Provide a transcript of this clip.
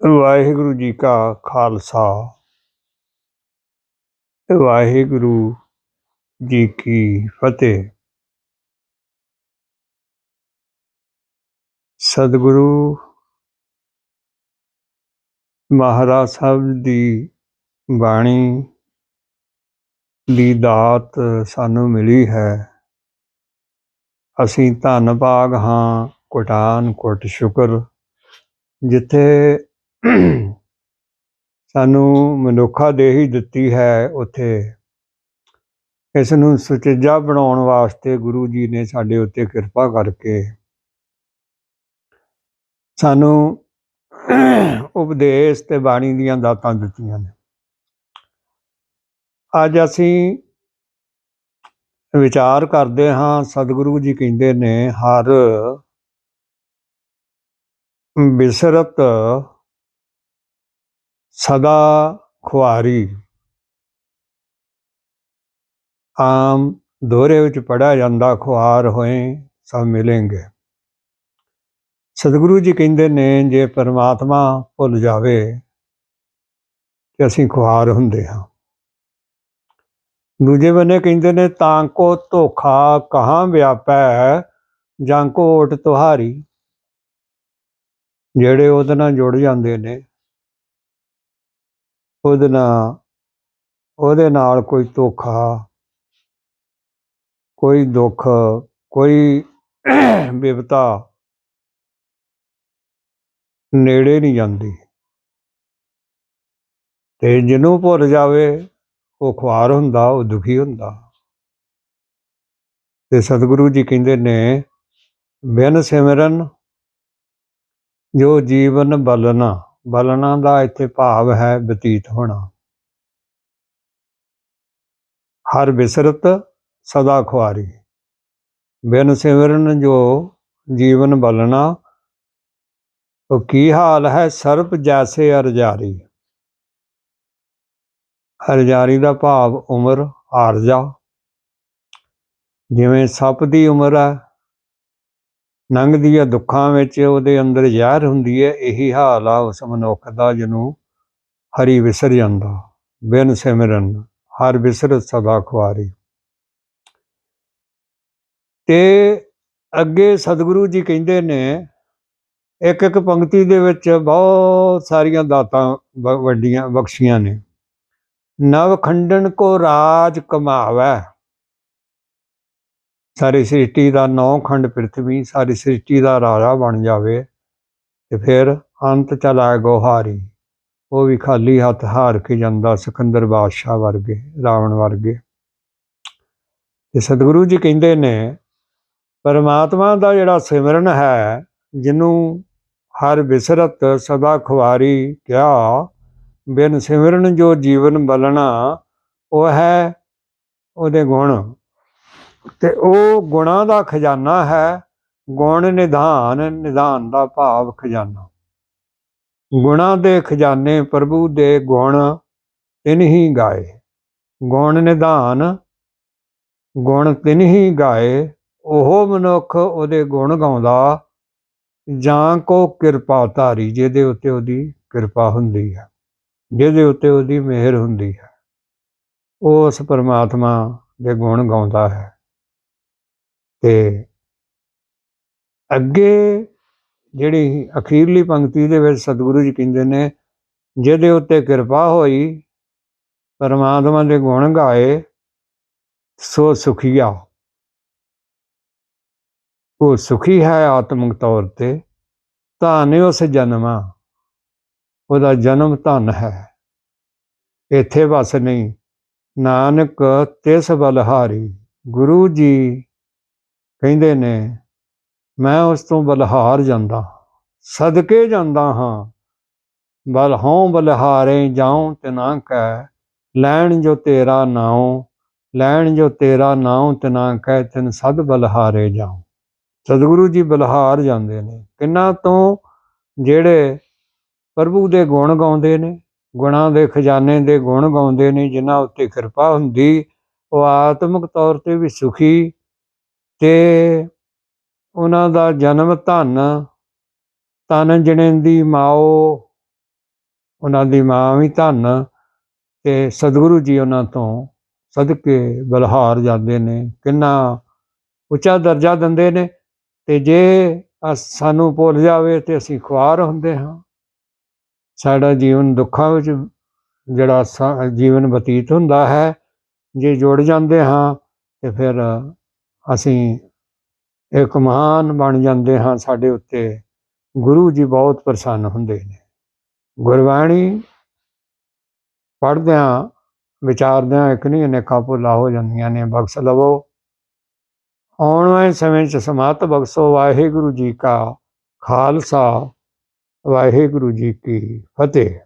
ਵਾਹਿਗੁਰੂ ਜੀ ਕਾ ਖਾਲਸਾ। ਵਾਹਿਗੁਰੂ ਜੀ ਕੀ ਫਤਿਹ। ਸਤਿਗੁਰੂ ਮਹਾਰਾਜ ਸਾਹਿਬ ਦੀ ਬਾਣੀ ਦੀ ਦਾਤ ਸਾਨੂੰ ਮਿਲੀ ਹੈ। ਅਸੀਂ ਧੰਨ ਭਾਗ ਹਾਂ, ਕੋਟਾਨ ਕੋਟ ਸ਼ੁਕਰ, ਜਿੱਥੇ ਸਾਨੂੰ ਮਨੁੱਖਾ ਦੇਹੀ ਦਿੱਤੀ ਹੈ ਉੱਥੇ। ਇਸ ਨੂੰ ਸੁਚੱਜਾ ਬਣਾਉਣ ਵਾਸਤੇ ਗੁਰੂ ਜੀ ਨੇ ਸਾਡੇ ਉੱਤੇ ਕਿਰਪਾ ਕਰਕੇ ਸਾਨੂੰ ਉਪਦੇਸ਼ ਤੇ ਬਾਣੀ ਦੀਆਂ ਦਾਤਾਂ ਦਿੱਤੀਆਂ ਨੇ। ਅੱਜ ਅਸੀਂ ਵਿਚਾਰ ਕਰਦੇ ਹਾਂ, ਸਤਿਗੁਰੂ ਜੀ ਕਹਿੰਦੇ ਨੇ, ਹਰ ਬਿਸਰਤ ਸਦਾ ਖੁਆਰੀ। ਆਮ ਦੋਹਰੇ ਵਿੱਚ ਪੜਿਆ ਜਾਂਦਾ, ਖੁਆਰ ਹੋਏ ਸਭ ਮਿਲेंगे ਸਤਿਗੁਰੂ ਜੀ ਕਹਿੰਦੇ ਨੇ, ਜੇ ਪਰਮਾਤਮਾ ਭੁੱਲ ਜਾਵੇ ਤੇ ਅਸੀਂ ਖੁਆਰ ਹੁੰਦੇ ਹਾਂ। ਦੂਜੇ ਬੰਨੇ ਕਹਿੰਦੇ ਨੇ, ਤਾਂ ਕੋ ਧੋਖਾ ਕਹਾਂ ਵਿਆਪੈ, ਜਾਂ ਕੋ ਓਟ ਤੁਹਾਰੀ। ਜਿਹੜੇ ਉਹਦੇ ਨਾਲ ਜੁੜ ਜਾਂਦੇ ਨੇ ਉਹਦੇ ਨਾਲ ਉਹਦੇ ਨਾਲ ਕੋਈ ਧੋਖਾ, ਕੋਈ ਦੁੱਖ, ਕੋਈ ਬਿਪਤਾ ਨੇੜੇ ਨਹੀਂ ਜਾਂਦੀ। ਤੇ ਜਿਹਨੂੰ ਭੁੱਲ ਜਾਵੇ, ਉਹ ਖੁਆਰ ਹੁੰਦਾ, ਉਹ ਦੁਖੀ ਹੁੰਦਾ। ਤੇ ਸਤਿਗੁਰੂ ਜੀ ਕਹਿੰਦੇ ਨੇ, ਬਿਨ ਸਿਮਰਨ ਜੋ ਜੀਵਨ ਬਲਨਾ। ਬਲਨਾ ਦਾ ਇੱਥੇ ਭਾਵ ਹੈ ਬਤੀਤ ਹੋਣਾ। ਹਰ ਬਿਸਰਤ ਸਦਾ ਖੁਆਰੀ। ਬਿਨ ਸਿਮਰਨ ਜੋ ਜੀਵਨ ਬਲਨਾ ਉਹ ਕੀ ਹਾਲ ਹੈ ਸਰਪ ਜੈਸੇ ਅਰਜਾਰੀ। ਹਰਜਾਰੀ ਦਾ ਭਾਵ ਉਮਰ, ਆਰਜਾ। ਜਿਵੇਂ ਸੱਪ ਦੀ ਉਮਰ ਹੈ ਲੰਘਦੀ ਹੈ ਦੁੱਖਾਂ ਵਿੱਚ ਉਹਦੇ ਅੰਦਰ ਜ਼ਹਿਰ ਹੁੰਦੀ ਹੈ, ਇਹੀ ਹਾਲ ਆ ਉਸ ਮਨੁੱਖ ਦਾ ਜਿਹਨੂੰ ਹਰੀ ਵਿਸਰ ਜਾਂਦਾ, ਬਿਨ ਸਿਮਰਨ, ਹਰ ਵਿਸਰ ਸਦਾ ਖੁਆਰੀ। ਤੇ ਅੱਗੇ ਸਤਿਗੁਰੂ ਜੀ ਕਹਿੰਦੇ ਨੇ, ਇੱਕ ਇੱਕ ਪੰਕਤੀ ਦੇ ਵਿੱਚ ਬਹੁਤ ਸਾਰੀਆਂ ਦਾਤਾਂ ਬ- ਵੱਡੀਆਂ ਬਖਸ਼ੀਆਂ ਨੇ। ਨਵ ਖੰਡਨ ਕੋ ਰਾਜ ਕਮਾਵੈ। ਸਾਰੀ ਸ੍ਰਿਸ਼ਟੀ ਦਾ ਨੌ ਖੰਡ ਪ੍ਰithvi ਸਾਰੀ ਸ੍ਰਿਸ਼ਟੀ ਦਾ ਰਾਜਾ ਬਣ ਜਾਵੇ ਤੇ ਫਿਰ ਅੰਤ ਚਲਾ ਗੋਹਾਰੀ ਉਹ ਵੀ ਖਾਲੀ ਹੱਥ ਹਾਰ ਕੇ ਜਾਂਦਾ ਸਿਕੰਦਰ ਬਾਦਸ਼ਾਹ ਵਰਗੇ, ਰਾਵਣ ਵਰਗੇ। ਤੇ ਸਤਿਗੁਰੂ ਜੀ ਕਹਿੰਦੇ ਨੇ, ਪਰਮਾਤਮਾ ਦਾ ਜਿਹੜਾ ਸਿਮਰਨ ਹੈ ਜਿਹਨੂੰ ਹਰ ਬਿਸਰਤ ਸਦਾ ਖੁਆਰੀ ਕਿਹਾ ਬਿਨ ਸਿਮਰਨ ਜੋ ਜੀਵਨ ਬਲਣਾ, ਉਹ ਹੈ ਉਹਦੇ ਗੁਣ। ਤੇ ਉਹ ਗੁਣਾਂ ਦਾ ਖਜ਼ਾਨਾ ਹੈ, ਗੁਣ ਨਿਧਾਨ ਨਿਧਾਨ ਦਾ ਭਾਵ ਖਜ਼ਾਨਾ। ਗੁਣਾਂ ਦੇ ਖਜ਼ਾਨੇ ਪ੍ਰਭੂ ਦੇ ਗੁਣ ਤਿਨ ਹੀ ਗਾਏ। ਗੁਣ ਨਿਧਾਨ, ਗੁਣ ਤਿਨ ਹੀ ਗਾਏ, ਉਹ ਮਨੁੱਖ ਉਹਦੇ ਗੁਣ ਗਾਉਂਦਾ, ਜਾਂ ਕੋ ਕਿਰਪਾ ਧਾਰੀ, ਜਿਹਦੇ ਉੱਤੇ ਉਹਦੀ ਕਿਰਪਾ ਹੁੰਦੀ ਹੈ, ਜਿਹਦੇ ਉੱਤੇ ਉਹਦੀ ਮਿਹਰ ਹੁੰਦੀ ਹੈ ਉਸ ਪਰਮਾਤਮਾ ਦੇ ਗੁਣ ਗਾਉਂਦਾ ਹੈ। ਤੇ ਅੱਗੇ ਜਿਹੜੀ ਅਖੀਰਲੀ ਪੰਕਤੀ ਦੇ ਵਿੱਚ ਸਤਿਗੁਰੂ ਜੀ ਕਹਿੰਦੇ ਨੇ, ਜਿਹਦੇ ਉੱਤੇ ਕਿਰਪਾ ਹੋਈ, ਪਰਮਾਤਮਾ ਦੇ ਗੁਣ ਗਾਏ, ਸੋ ਸੁਖੀਆ ਉਹ ਸੁਖੀ ਹੈ ਆਤਮਿਕ ਤੌਰ ਤੇ ਧਨ ਉਸ ਜਨਮਾ, ਉਹਦਾ ਜਨਮ ਧਨ ਹੈ। ਇੱਥੇ ਬਸ ਨਹੀਂ, ਨਾਨਕ ਤਿਸ ਬਲਹਾਰੀ, ਗੁਰੂ ਜੀ ਕਹਿੰਦੇ ਨੇ, ਮੈਂ ਉਸ ਤੋਂ ਬਲਹਾਰ ਜਾਂਦਾ, ਸਦਕੇ ਜਾਂਦਾ ਹਾਂ। ਬਲ ਹਉ ਬਲਹਾਰੇ ਜਾਉ ਤਿਨਾ ਕੈ ਲੈਣ ਜੋ ਤੇਰਾ ਨਾਉ, ਲੈਣ ਜੋ ਤੇਰਾ ਨਾਉ ਤਿਨਾ ਕੈ ਤਿਨ ਸਦ ਬਲਹਾਰੇ ਜਾਉ। ਸਤਿਗੁਰੂ ਜੀ ਬਲਹਾਰ ਜਾਂਦੇ ਨੇ। ਕਿੰਨਾ ਤੋਂ ਜਿਹੜੇ ਪ੍ਰਭੂ ਦੇ ਗੁਣ ਗਾਉਂਦੇ ਨੇ, ਗੁਣਾਂ ਦੇ ਖਜ਼ਾਨੇ ਦੇ ਗੁਣ ਗਾਉਂਦੇ ਨੇ, ਜਿਨ੍ਹਾਂ ਉੱਤੇ ਕਿਰਪਾ ਹੁੰਦੀ, ਉਹ ਆਤਮਿਕ ਤੌਰ ਤੇ ਵੀ ਸੁਖੀ ਤੇ ਉਹਨਾਂ ਦਾ ਜਨਮ ਧਨ ਤਨ ਜਣੇ ਦੀ ਮਾਓ, ਉਹਨਾਂ ਦੀ ਮਾਂ ਵੀ ਧੰਨ ਤੇ ਸਤਿਗੁਰੂ ਜੀ ਉਹਨਾਂ ਤੋਂ ਸਦਕੇ ਬਲਹਾਰ ਜਾਂਦੇ ਨੇ, ਕਿੰਨਾ ਉੱਚਾ ਦਰਜਾ ਦਿੰਦੇ ਨੇ ਤੇ ਜੇ ਅਸ- ਸਾਨੂੰ ਭੁੱਲ ਜਾਵੇ ਤੇ ਅਸੀਂ ਖੁਆਰ ਹੁੰਦੇ ਹਾਂ। ਸਾਡਾ ਜੀਵਨ ਦੁੱਖਾਂ ਵਿੱਚ ਜਿਹੜਾ ਸਾ- ਜੀਵਨ ਬਤੀਤ ਹੁੰਦਾ ਹੈ, ਜੇ ਜੁੜ ਜਾਂਦੇ ਹਾਂ ਤੇ ਫਿਰ ਅਸੀਂ ਇੱਕ ਮਹਾਨ ਬਣ ਜਾਂਦੇ ਹਾਂ ਸਾਡੇ ਉੱਤੇ। ਗੁਰੂ ਜੀ ਬਹੁਤ ਪ੍ਰਸੰਨ ਹੁੰਦੇ ਨੇ। ਗੁਰਬਾਣੀ ਪੜ੍ਹਦਿਆਂ, ਵਿਚਾਰਦਿਆਂ ਇੱਕ ਨਹੀਂ, ਅਨੇਕਾਂ ਭੁੱਲਾਂ ਹੋ ਜਾਂਦੀਆਂ ਨੇ। ਬਖਸ਼ ਲਵੋ। ਆਉਣ ਵਾਲੇ ਸਮੇਂ 'ਚ ਸਮਤ ਬਖਸ਼ੋ। ਵਾਹਿਗੁਰੂ ਜੀ ਕਾ ਖਾਲਸਾ। ਵਾਹਿਗੁਰੂ ਜੀ ਕੀ ਫਤਿਹ।